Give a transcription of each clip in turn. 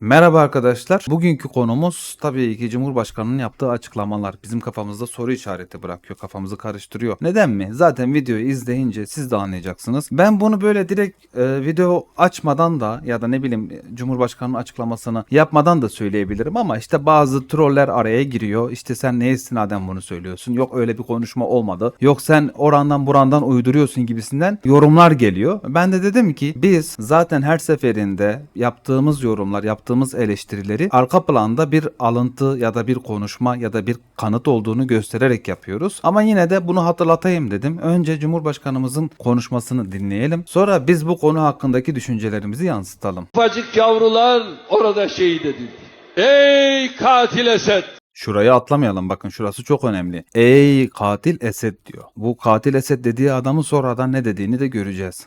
Merhaba arkadaşlar. Bugünkü konumuz tabii ki Cumhurbaşkanı'nın yaptığı açıklamalar. Bizim kafamızda soru işareti bırakıyor, kafamızı karıştırıyor. Neden mi? Zaten videoyu izleyince siz de anlayacaksınız. Ben bunu böyle direkt e, video açmadan da ya da ne bileyim e, Cumhurbaşkanı'nın açıklamasını yapmadan da söyleyebilirim ama işte bazı troller araya giriyor. İşte sen neye istinaden bunu söylüyorsun? Yok öyle bir konuşma olmadı. Yok sen orandan burandan uyduruyorsun gibisinden yorumlar geliyor. Ben de dedim ki biz zaten her seferinde yaptığımız yorumlar, yaptığımız eleştirileri arka planda bir alıntı ya da bir konuşma ya da bir kanıt olduğunu göstererek yapıyoruz. Ama yine de bunu hatırlatayım dedim. Önce Cumhurbaşkanımızın konuşmasını dinleyelim. Sonra biz bu konu hakkındaki düşüncelerimizi yansıtalım. Ufacık yavrular orada şehit edildi. Ey katil Esed! Şurayı atlamayalım bakın şurası çok önemli. Ey katil Esed diyor. Bu katil Esed dediği adamın sonradan ne dediğini de göreceğiz.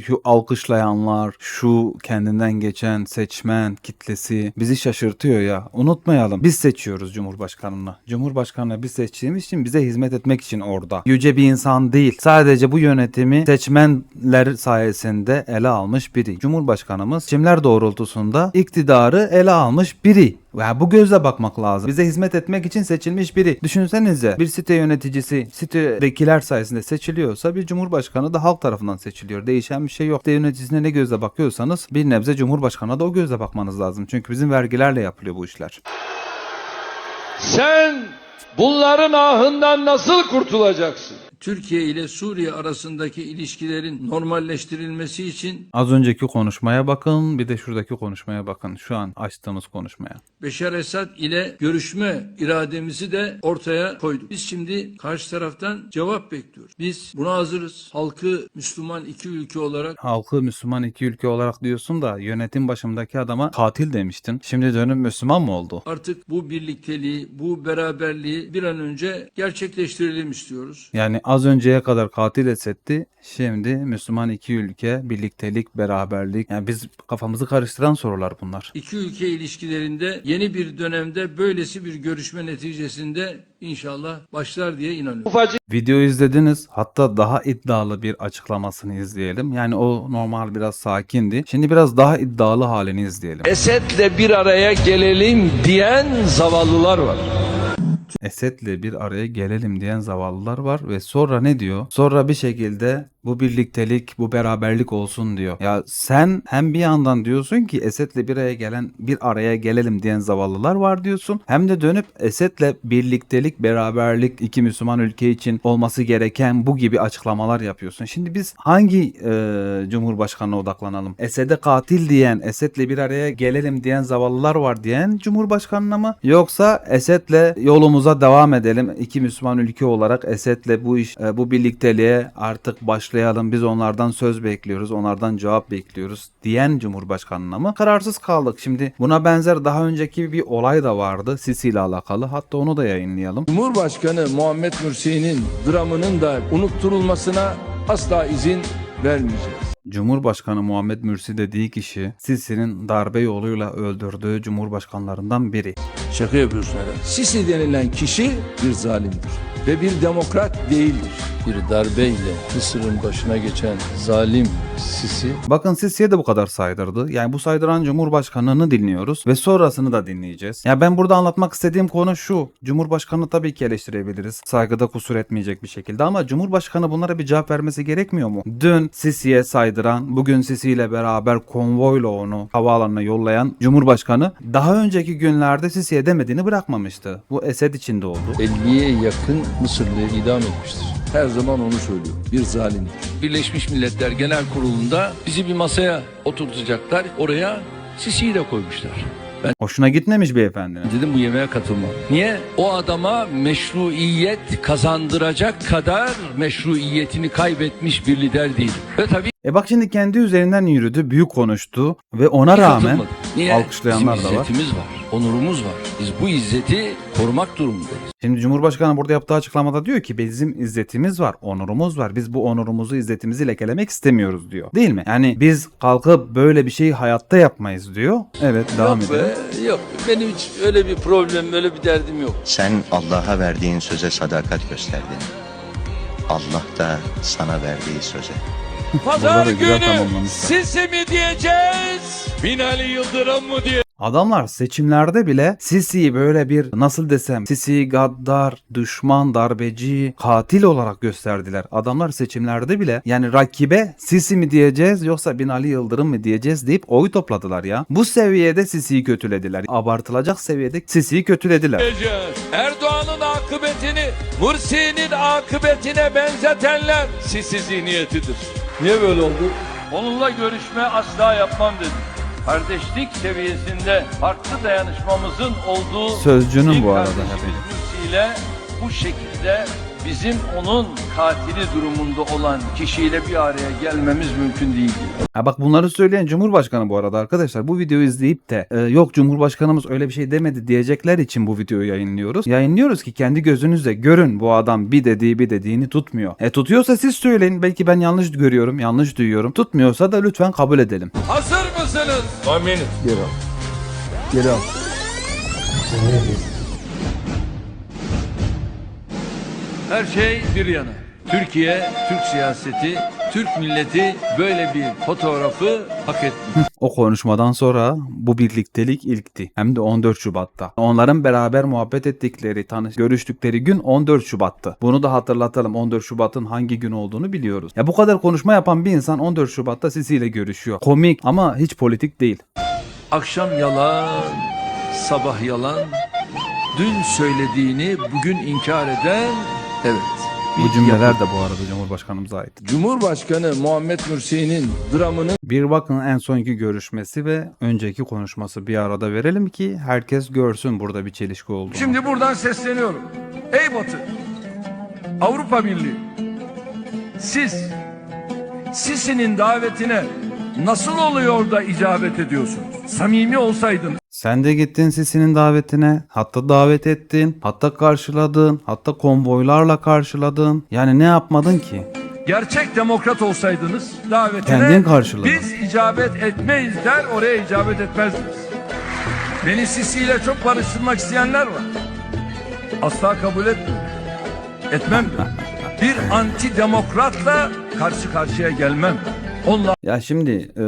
Şu alkışlayanlar, şu kendinden geçen seçmen kitlesi bizi şaşırtıyor ya. Unutmayalım. Biz seçiyoruz Cumhurbaşkanını. Cumhurbaşkanını biz seçtiğimiz için bize hizmet etmek için orada. Yüce bir insan değil. Sadece bu yönetimi seçmenler sayesinde ele almış biri. Cumhurbaşkanımız seçimler doğrultusunda iktidarı ele almış biri. Ya bu gözle bakmak lazım. Bize hizmet etmek için seçilmiş biri. Düşünsenize bir site yöneticisi sitedekiler sayesinde seçiliyorsa bir cumhurbaşkanı da halk tarafından seçiliyor. Değişen bir şey yok. Site yöneticisine ne gözle bakıyorsanız bir nebze cumhurbaşkanına da o gözle bakmanız lazım. Çünkü bizim vergilerle yapılıyor bu işler. Sen bunların ahından nasıl kurtulacaksın? Türkiye ile Suriye arasındaki ilişkilerin normalleştirilmesi için Az önceki konuşmaya bakın bir de şuradaki konuşmaya bakın. Şu an açtığımız konuşmaya. Beşar Esad ile görüşme irademizi de ortaya koyduk. Biz şimdi karşı taraftan cevap bekliyoruz. Biz buna hazırız. Halkı Müslüman iki ülke olarak Halkı Müslüman iki ülke olarak diyorsun da yönetim başındaki adama katil demiştin. Şimdi dönüp Müslüman mı oldu? artık bu birlikteliği, bu beraberliği bir an önce gerçekleştirelim istiyoruz. Yani az önceye kadar katil Esed'di. Şimdi Müslüman iki ülke, birliktelik, beraberlik. Yani biz kafamızı karıştıran sorular bunlar. İki ülke ilişkilerinde yeni bir dönemde böylesi bir görüşme neticesinde inşallah başlar diye inanıyorum. Ufacık Video izlediniz. Hatta daha iddialı bir açıklamasını izleyelim. Yani o normal biraz sakindi. Şimdi biraz daha iddialı halini izleyelim. Esed'le bir araya gelelim diyen zavallılar var. Esed'le bir araya gelelim diyen zavallılar var ve sonra ne diyor? Sonra bir şekilde bu birliktelik, bu beraberlik olsun diyor. Ya sen hem bir yandan diyorsun ki Esed'le bir araya gelen bir araya gelelim diyen zavallılar var diyorsun. Hem de dönüp Esed'le birliktelik, beraberlik iki Müslüman ülke için olması gereken bu gibi açıklamalar yapıyorsun. Şimdi biz hangi e, cumhurbaşkanına odaklanalım? Esed'e katil diyen, Esed'le bir araya gelelim diyen zavallılar var diyen cumhurbaşkanına mı? Yoksa Esed'le yolumuza devam edelim. İki Müslüman ülke olarak Esed'le bu iş e, bu birlikteliğe artık başlayalım. Biz onlardan söz bekliyoruz. Onlardan cevap bekliyoruz diyen cumhurbaşkanına mı? Kararsız kaldık. Şimdi buna benzer daha önceki bir olay da vardı. Sisi ile alakalı. Hatta onu da yayınlayalım. Cumhurbaşkanı Muhammed Mürsi'nin dramının da unutturulmasına asla izin vermeyeceğiz. Cumhurbaşkanı Muhammed Mürsi dediği kişi Sisi'nin darbe yoluyla öldürdüğü cumhurbaşkanlarından biri. Şaka yapıyorsun herhalde. Sisi denilen kişi bir zalimdir ve bir demokrat değildir. Bir darbeyle Mısır'ın başına geçen zalim Sisi Bakın Sisi'ye de bu kadar saydırdı. Yani bu saydıran Cumhurbaşkanını dinliyoruz ve sonrasını da dinleyeceğiz. Ya ben burada anlatmak istediğim konu şu. Cumhurbaşkanını tabii ki eleştirebiliriz. Saygıda kusur etmeyecek bir şekilde ama Cumhurbaşkanı bunlara bir cevap vermesi gerekmiyor mu? Dün Sisi'ye saydıran, bugün Sisi ile beraber konvoyla onu havaalanına yollayan Cumhurbaşkanı daha önceki günlerde Sisi'ye demediğini bırakmamıştı. Bu Esed içinde oldu. 50'ye yakın Mısırlı'yı idam etmiştir. Her zaman onu söylüyor. Bir zalimdir. Birleşmiş Milletler Genel Kurulu'nda bizi bir masaya oturtacaklar. Oraya Sisi'yi de koymuşlar. Ben Hoşuna gitmemiş beyefendinin. dedim bu yemeğe katılmam. Niye? O adama meşruiyet kazandıracak kadar meşruiyetini kaybetmiş bir lider değil. Ve tabii E bak şimdi kendi üzerinden yürüdü, büyük konuştu ve ona rağmen. Niye? alkışlayanlar Bizim da var. izzetimiz var. Onurumuz var. Biz bu izzeti korumak durumundayız. Şimdi Cumhurbaşkanı burada yaptığı açıklamada diyor ki bizim izzetimiz var, onurumuz var. Biz bu onurumuzu, izzetimizi lekelemek istemiyoruz diyor. Değil mi? Yani biz kalkıp böyle bir şeyi hayatta yapmayız diyor. Evet devam yok edelim. be, yok. Benim hiç öyle bir problem, öyle bir derdim yok. Sen Allah'a verdiğin söze sadakat gösterdin. Allah da sana verdiği söze. Pazar günü. Sisi mi diyeceğiz? Binali Yıldırım mı diye Adamlar seçimlerde bile Sisi'yi böyle bir nasıl desem Sisi'yi gaddar, düşman, darbeci, katil olarak gösterdiler. Adamlar seçimlerde bile yani rakibe Sisi mi diyeceğiz yoksa Binali Yıldırım mı diyeceğiz deyip oy topladılar ya. Bu seviyede Sisi'yi kötülediler. Abartılacak seviyede Sisi'yi kötülediler. Erdoğan'ın akıbetini Mursi'nin akıbetine benzetenler Sisi zihniyetidir. Niye böyle oldu? Onunla görüşme asla yapmam dedi. Kardeşlik seviyesinde farklı dayanışmamızın olduğu Sözcünün bu arada kardeşimiz ile bu şekilde bizim onun katili durumunda olan kişiyle bir araya gelmemiz mümkün değil. Ha bak bunları söyleyen Cumhurbaşkanı bu arada arkadaşlar. Bu videoyu izleyip de e, yok Cumhurbaşkanımız öyle bir şey demedi diyecekler için bu videoyu yayınlıyoruz. Yayınlıyoruz ki kendi gözünüzle görün bu adam bir dediği bir dediğini tutmuyor. E tutuyorsa siz söyleyin. Belki ben yanlış görüyorum, yanlış duyuyorum. Tutmuyorsa da lütfen kabul edelim. Hazır mısınız? Aminim. Geri al. Geri al. Her şey bir yana. Türkiye, Türk siyaseti, Türk milleti böyle bir fotoğrafı hak etmiyor. O konuşmadan sonra bu birliktelik ilkti. Hem de 14 Şubat'ta. Onların beraber muhabbet ettikleri, tanış, görüştükleri gün 14 Şubat'tı. Bunu da hatırlatalım. 14 Şubat'ın hangi gün olduğunu biliyoruz. Ya bu kadar konuşma yapan bir insan 14 Şubat'ta Sisi ile görüşüyor. Komik ama hiç politik değil. Akşam yalan, sabah yalan. Dün söylediğini bugün inkar eden evet. Bu cümleler de bu arada Cumhurbaşkanımıza ait. Cumhurbaşkanı Muhammed Mursi'nin dramının Bir bakın en sonki görüşmesi ve önceki konuşması bir arada verelim ki herkes görsün burada bir çelişki olduğunu. Şimdi buradan sesleniyorum. Ey Batı, Avrupa Birliği, siz Sisi'nin davetine nasıl oluyor da icabet ediyorsunuz? Samimi olsaydınız, Sen de gittin Sisi'nin davetine. Hatta davet ettin. Hatta karşıladın. Hatta konvoylarla karşıladın. Yani ne yapmadın ki? gerçek demokrat olsaydınız davetine Kendin karşıladın. biz icabet etmeyiz der oraya icabet etmezdiniz. Beni Sisi ile çok barıştırmak isteyenler var. Asla kabul etmiyorum. Etmem. Bir anti demokratla karşı karşıya gelmem. Onunla Ya şimdi e,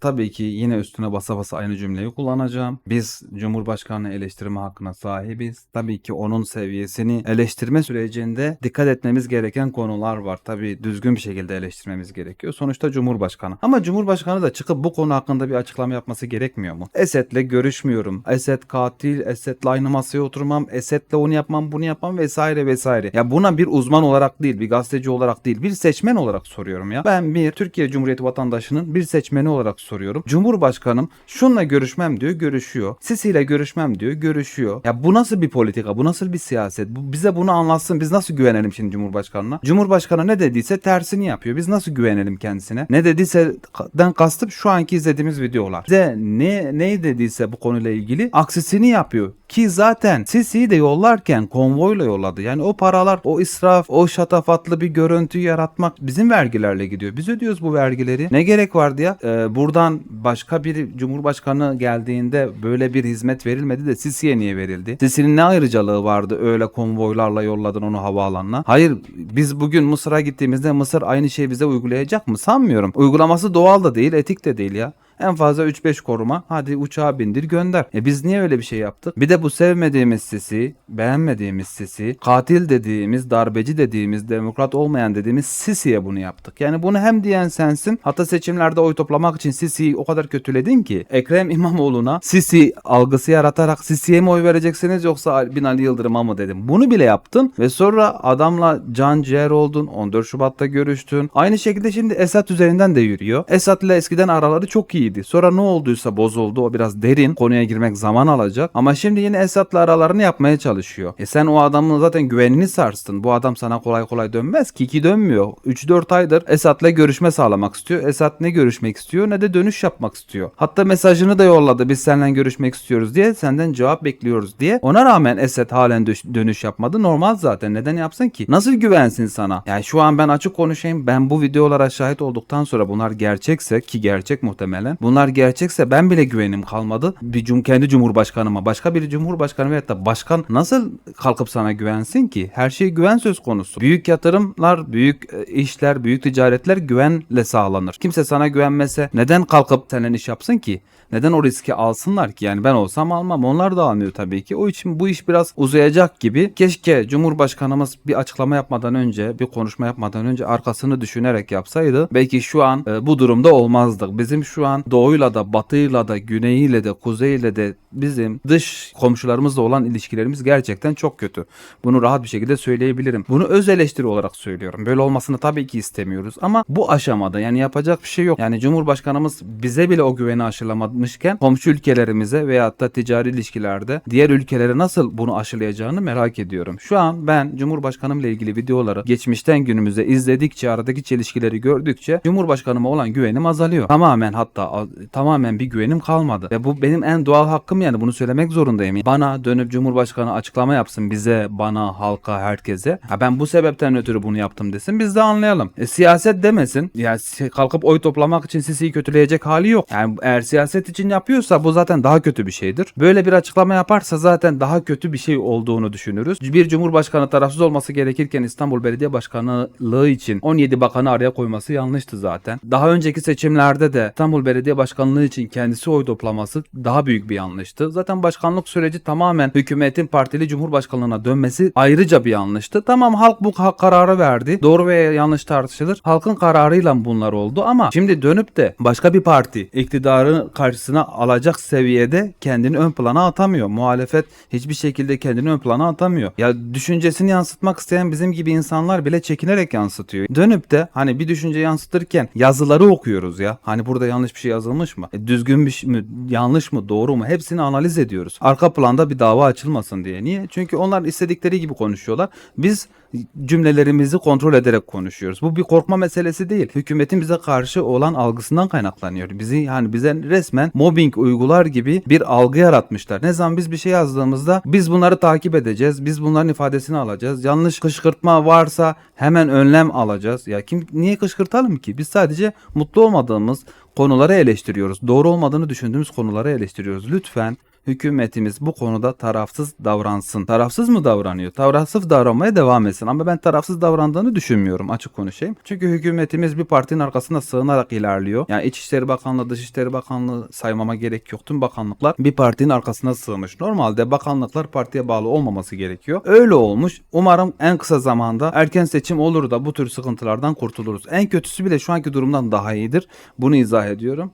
tabii ki yine üstüne basa basa aynı cümleyi kullanacağım. Biz Cumhurbaşkanı eleştirme hakkına sahibiz. Tabii ki onun seviyesini eleştirme sürecinde dikkat etmemiz gereken konular var. Tabii düzgün bir şekilde eleştirmemiz gerekiyor. Sonuçta Cumhurbaşkanı. Ama Cumhurbaşkanı da çıkıp bu konu hakkında bir açıklama yapması gerekmiyor mu? Esed'le görüşmüyorum. Esed katil, Esed'le aynı masaya oturmam, Esed'le onu yapmam, bunu yapmam vesaire vesaire. Ya buna bir uzman olarak değil, bir gazeteci olarak değil, bir seçmen olarak soruyorum ya. Ben bir Türkiye Cumhuriyeti vatandaşının bir seçmeni olarak soruyorum. Cumhurbaşkanım şunla görüşmem diyor, görüşüyor. Sisi ile görüşmem diyor, görüşüyor. Ya bu nasıl bir politika, bu nasıl bir siyaset? Bu, bize bunu anlatsın. Biz nasıl güvenelim şimdi Cumhurbaşkanına? Cumhurbaşkanı ne dediyse tersini yapıyor. Biz nasıl güvenelim kendisine? Ne dediyse den kastım şu anki izlediğimiz videolar. Bize ne ne dediyse bu konuyla ilgili aksisini yapıyor. Ki zaten Sisi'yi de yollarken konvoyla yolladı. Yani o paralar, o israf, o şatafatlı bir görüntü yaratmak bizim vergilerle gidiyor. Biz ödüyoruz bu vergileri. Ne gerek vardı ya? Ee, buradan başka bir cumhurbaşkanı geldiğinde böyle bir hizmet verilmedi de Sisi'ye niye verildi? Sisi'nin ne ayrıcalığı vardı öyle konvoylarla yolladın onu havaalanına? Hayır biz bugün Mısır'a gittiğimizde Mısır aynı şeyi bize uygulayacak mı? Sanmıyorum. Uygulaması doğal da değil, etik de değil ya. En fazla 3-5 koruma. Hadi uçağa bindir gönder. E biz niye öyle bir şey yaptık? Bir de bu sevmediğimiz sisi, beğenmediğimiz sisi, katil dediğimiz, darbeci dediğimiz, demokrat olmayan dediğimiz Sisi'ye bunu yaptık. Yani bunu hem diyen sensin. Hatta seçimlerde oy toplamak için Sisi'yi o kadar kötüledin ki Ekrem İmamoğlu'na Sisi algısı yaratarak Sisi'ye mi oy vereceksiniz yoksa Binali Yıldırım'a mı dedim. Bunu bile yaptın ve sonra adamla can ciğer oldun. 14 Şubat'ta görüştün. Aynı şekilde şimdi Esat üzerinden de yürüyor. Esat ile eskiden araları çok iyiydi. Sonra ne olduysa bozuldu. O biraz derin. Konuya girmek zaman alacak. Ama şimdi yine Esat'la aralarını yapmaya çalışıyor. E sen o adamın zaten güvenini sarstın. Bu adam sana kolay kolay dönmez ki. Ki dönmüyor. 3-4 aydır Esat'la görüşme sağlamak istiyor. Esat ne görüşmek istiyor ne de dönüş yapmak istiyor. Hatta mesajını da yolladı. Biz seninle görüşmek istiyoruz diye. Senden cevap bekliyoruz diye. Ona rağmen Esat halen dö- dönüş yapmadı. Normal zaten. Neden yapsın ki? Nasıl güvensin sana? Yani şu an ben açık konuşayım. Ben bu videolara şahit olduktan sonra bunlar gerçekse ki gerçek muhtemelen güven. Bunlar gerçekse ben bile güvenim kalmadı. Bir cum kendi cumhurbaşkanıma, başka bir cumhurbaşkanı veyahut da başkan nasıl kalkıp sana güvensin ki? Her şey güven söz konusu. Büyük yatırımlar, büyük e, işler, büyük ticaretler güvenle sağlanır. Kimse sana güvenmese neden kalkıp senin iş yapsın ki? Neden o riski alsınlar ki? Yani ben olsam almam. Onlar da almıyor tabii ki. O için bu iş biraz uzayacak gibi. Keşke Cumhurbaşkanımız bir açıklama yapmadan önce, bir konuşma yapmadan önce arkasını düşünerek yapsaydı. Belki şu an e, bu durumda olmazdık. Bizim şu an doğuyla da, batıyla da, güneyiyle de, kuzeyiyle de bizim dış komşularımızla olan ilişkilerimiz gerçekten çok kötü. Bunu rahat bir şekilde söyleyebilirim. Bunu öz eleştiri olarak söylüyorum. Böyle olmasını tabii ki istemiyoruz ama bu aşamada yani yapacak bir şey yok. Yani Cumhurbaşkanımız bize bile o güveni aşılamamışken komşu ülkelerimize veyahut da ticari ilişkilerde diğer ülkelere nasıl bunu aşılayacağını merak ediyorum. Şu an ben Cumhurbaşkanımla ilgili videoları geçmişten günümüze izledikçe aradaki çelişkileri gördükçe Cumhurbaşkanıma olan güvenim azalıyor. Tamamen hatta tamamen bir güvenim kalmadı. Ve bu benim en doğal hakkım yani bunu söylemek zorundayım. Bana dönüp Cumhurbaşkanı açıklama yapsın bize, bana, halka, herkese. Ha ben bu sebepten ötürü bunu yaptım desin biz de anlayalım. E, siyaset demesin. Ya kalkıp oy toplamak için Sisi'yi kötüleyecek hali yok. Yani eğer siyaset için yapıyorsa bu zaten daha kötü bir şeydir. Böyle bir açıklama yaparsa zaten daha kötü bir şey olduğunu düşünürüz. Bir Cumhurbaşkanı tarafsız olması gerekirken İstanbul Belediye Başkanlığı için 17 bakanı araya koyması yanlıştı zaten. Daha önceki seçimlerde de İstanbul Belediye Başkanlığı için kendisi oy toplaması daha büyük bir yanlıştı. Zaten başkanlık süreci tamamen hükümetin partili cumhurbaşkanlığına dönmesi ayrıca bir yanlıştı. Tamam halk bu kararı verdi. Doğru veya yanlış tartışılır. Halkın kararıyla bunlar oldu ama şimdi dönüp de başka bir parti iktidarı karşısına alacak seviyede kendini ön plana atamıyor. Muhalefet hiçbir şekilde kendini ön plana atamıyor. Ya düşüncesini yansıtmak isteyen bizim gibi insanlar bile çekinerek yansıtıyor. Dönüp de hani bir düşünce yansıtırken yazıları okuyoruz ya. Hani burada yanlış bir şey yazılmış mı? E, düzgün bir şey mi? Yanlış mı? Doğru mu? Hepsini analiz ediyoruz. Arka planda bir dava açılmasın diye. Niye? Çünkü onlar istedikleri gibi konuşuyorlar. Biz cümlelerimizi kontrol ederek konuşuyoruz. Bu bir korkma meselesi değil. Hükümetin bize karşı olan algısından kaynaklanıyor. Bizi yani bize resmen mobbing uygular gibi bir algı yaratmışlar. Ne zaman biz bir şey yazdığımızda biz bunları takip edeceğiz. Biz bunların ifadesini alacağız. Yanlış kışkırtma varsa hemen önlem alacağız. Ya kim niye kışkırtalım ki? Biz sadece mutlu olmadığımız konuları eleştiriyoruz. Doğru olmadığını düşündüğümüz konuları eleştiriyoruz. Lütfen hükümetimiz bu konuda tarafsız davransın. Tarafsız mı davranıyor? Tarafsız davranmaya devam etsin. Ama ben tarafsız davrandığını düşünmüyorum açık konuşayım. Çünkü hükümetimiz bir partinin arkasına sığınarak ilerliyor. Yani İçişleri Bakanlığı, Dışişleri Bakanlığı saymama gerek yok. Tüm bakanlıklar bir partinin arkasına sığmış. Normalde bakanlıklar partiye bağlı olmaması gerekiyor. Öyle olmuş. Umarım en kısa zamanda erken seçim olur da bu tür sıkıntılardan kurtuluruz. En kötüsü bile şu anki durumdan daha iyidir. Bunu izah ediyorum.